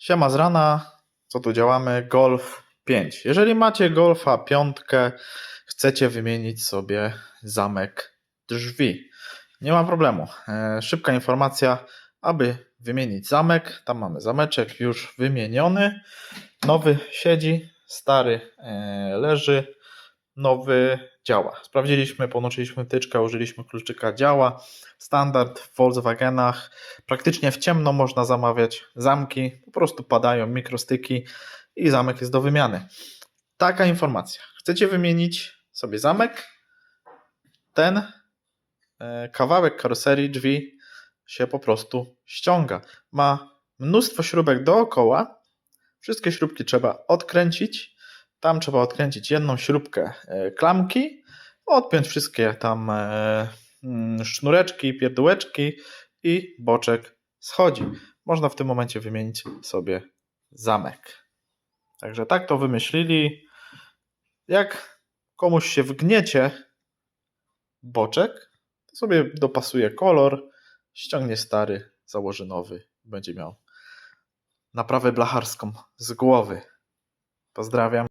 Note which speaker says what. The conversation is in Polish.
Speaker 1: Siema z rana, co tu działamy? Golf 5. Jeżeli macie Golfa 5, chcecie wymienić sobie zamek drzwi. Nie ma problemu. E, Szybka informacja, aby wymienić zamek. Tam mamy zameczek już wymieniony. Nowy siedzi, stary e, leży, nowy działa. Sprawdziliśmy, połączyliśmy tyczkę, użyliśmy kluczyka, działa. Standard w Volkswagenach. Praktycznie w ciemno można zamawiać zamki, po prostu padają mikrostyki i zamek jest do wymiany. Taka informacja. Chcecie wymienić sobie zamek? Ten e, kawałek karoserii drzwi się po prostu ściąga. Ma mnóstwo śrubek dookoła. Wszystkie śrubki trzeba odkręcić. Tam trzeba odkręcić jedną śrubkę e, klamki, odpiąć wszystkie tam e, mm, sznureczki, pierdółeczki i boczek schodzi. Można w tym momencie wymienić sobie zamek. Także tak to wymyślili. Jak komuś się wgniecie boczek, to sobie dopasuje kolor, ściągnie stary, założy nowy, będzie miał naprawę blacharską z głowy. Pozdrawiam.